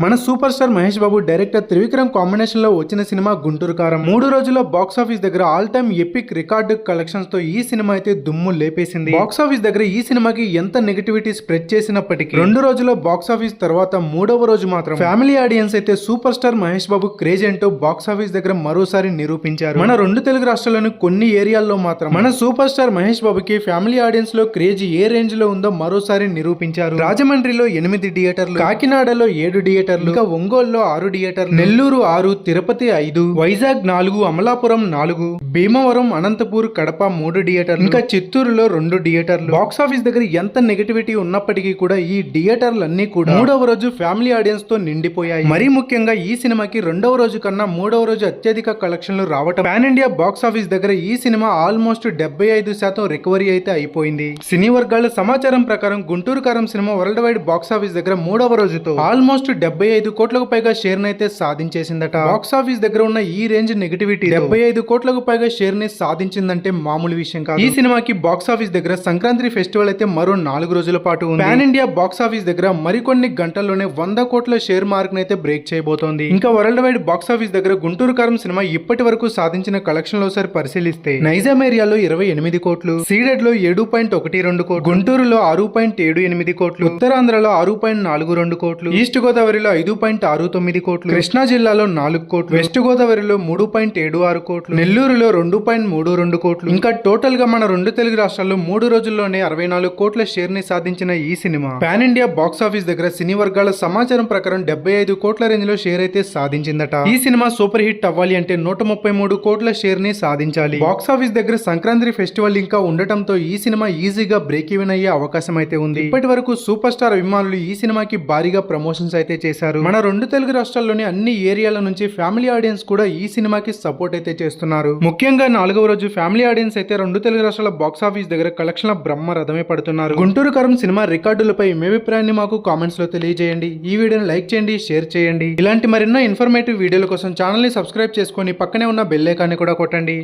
మన super star Mahesh Babu director Trivikram కాంబినేషన్లో వచ్చిన సినిమా గుంటూరు కారం. మూడు రోజుల్లో బాక్స్ ఆఫీస్ దగ్గర ఆల్ టైమ్ ఎపిక్ రికార్డు కలెక్షన్స్తో ఈ సినిమా అయితే దుమ్ము లేపేసింది. బాక్స్ ఆఫీస్ దగ్గర ఈ సినిమాకి ఎంత నెగటివిటీ స్ప్రెడ్ చేసినప్పటికీ రెండు రోజుల్లో బాక్స్ ఆఫీస్ తర్వాత మూడవ రోజు మాత్రం ఫ్యామిలీ ఆడియన్స్ అయితే super star Mahesh Babu craze ఏంటో బాక్స్ ఆఫీస్ దగ్గర మరోసారి నిరూపించారు. మన రెండు తెలుగు రాష్ట్రాల్లోని కొన్ని ఏరియాల్లో మాత్రం మన సూపర్ స్టార్ మహేష్ బాబుకి ఫ్యామిలీ ఆడియన్స్లో క్రేజ్ ఏ రేంజ్లో ఉందో మరోసారి నిరూపించారు. రాజమండ్రిలో ఎనిమిది థియేటర్లు కాకినాడలో ఏడు థియేటర్లు. ఇంకా ఒంగోలులో ఆరు థియేటర్లు. నెల్లూరు ఆరు తిరుపతి ఐదు వైజాగ్ నాలుగు అమలాపురం నాలుగు భీమవరం అనంతపూర్ కడప మూడు థియేటర్లు. ఇంకా చిత్తూరులో రెండు థియేటర్లు. బాక్స్ ఆఫీస్ దగ్గర ఎంత నెగటివిటీ ఉన్నప్పటికీ కూడా ఈ థియేటర్లు అన్ని కూడా మూడవ రోజు ఫ్యామిలీ ఆడియన్స్తో నిండిపోయాయి. మరీ ముఖ్యంగా ఈ సినిమాకి రెండవ రోజు కన్నా మూడవ రోజు అత్యధిక కలెక్షన్లు రావటం. పాన్ ఇండియా బాక్స్ ఆఫీస్ దగ్గర ఈ సినిమా ఆల్మోస్ట్ డెబ్బై ఐదు శాతం రికవరీ అయితే అయిపోయింది. సినీ వర్గాల సమాచారం ప్రకారం Guntur Kaaram cinema world wide box office దగ్గర మూడవ రోజుతో ఆల్మోస్ట్ డెబ్బై డెబ్బై ఐదు కోట్లకు పైగా షేర్ అయితే సాధించేసిందట. బాక్స్ ఆఫీస్ దగ్గర ఉన్న ఈ రేంజ్ నెగటివిటీ డెబ్బై ఐదు కోట్లకు పైగా షేర్ని సాధించిందంటే మామూలు విషయం కాదు. ఈ సినిమాకి బాక్స్ ఆఫీస్ దగ్గర సంక్రాంతి ఫెస్టివల్ అయితే మరో నాలుగు రోజుల పాటు ఉంది. పాన్ ఇండియా బాక్స్ ఆఫీస్ దగ్గర మరికొన్ని గంటల్లోనే వంద కోట్ల షేర్ మార్క్ అయితే బ్రేక్ చేయబోతోంది. ఇంకా వరల్డ్ వైడ్ బాక్స్ ఆఫీస్ దగ్గర గుంటూరు కారం సినిమా ఇప్పటి వరకు సాధించిన కలెక్షన్లో సరి పరిశీలిస్తే. నైజాం ఏరియాలో ఇరవై ఎనిమిది కోట్లు సీడెడ్లో ఏడు పాయింట్ ఒకటి రెండు కోట్లు గుంటూరులో ఆరు పాయింట్ ఏడు ఎనిమిది కోట్లు ఉత్తరాంధ్రలో ఆరు పాయింట్ నాలుగు రెండు కోట్లు ఈస్ట్ గోదావరి గోదావరిలో ఐదు పాయింట్ ఆరు తొమ్మిది కోట్లు కృష్ణా జిల్లాలో నాలుగు కోట్లు వెస్ట్ గోదావరిలో మూడు పాయింట్ ఏడు ఆరు కోట్లు నెల్లూరులో రెండు పాయింట్ మూడు రెండు కోట్లు ఇంకా టోటల్గా మన రెండు తెలుగు రాష్ట్రాల్లో మూడు రోజుల్లోనే అరవై నాలుగు కోట్ల షేర్ని సాధించిన ఈ cinema. Pan India box office దగ్గర సినీ వర్గాల సమాచారం ప్రకారం డెబ్బై ఐదు కోట్ల రేంజ్లో షేర్ అయితే సాధించిందట. ఈ సినిమా సూపర్ హిట్ అవ్వాలి అంటే నూట ముప్పై మూడు కోట్ల షేర్ని సాధించాలి. బాక్స్ ఆఫీస్ దగ్గర సంక్రాంతి ఫెస్టివల్ ఇంకా ఉండటంతో ఈ సినిమా ఈజీగా బ్రేక్ ఈవెన్ అయ్యే అవకాశం అయితే ఉంది. ఇప్పటి వరకు సూపర్ స్టార్ అభిమానులు ఈ సినిమాకి భారీగా ప్రమోషన్స్ అయితే చేశారు. మన రెండు తెలుగు రాష్ట్రాల్లోని అన్ని ఏరియాల నుంచి ఫ్యామిలీ ఆడియన్స్ కూడా ఈ సినిమాకి సపోర్ట్ అయితే చేస్తున్నారు. ముఖ్యంగా నాలుగవ రోజు ఫ్యామిలీ ఆడియన్స్ అయితే రెండు తెలుగు రాష్ట్రాల బాక్స్ ఆఫీస్ దగ్గర కలెక్షన్ల బ్రహ్మ రథమే పడుతున్నారు. గుంటూరు కరం సినిమా రికార్డులపై మీ అభిప్రాయాన్ని మాకు కామెంట్స్లో తెలియజేయండి. ఈ వీడియోని లైక్ చేయండి షేర్ చేయండి. ఇలాంటి మరెన్నో ఇన్ఫర్మేటివ్ వీడియోల కోసం ఛానల్ని సబ్స్క్రైబ్ చేసుకొని పక్కనే ఉన్న బెల్ ఐకాన్ని కూడా కొట్టండి.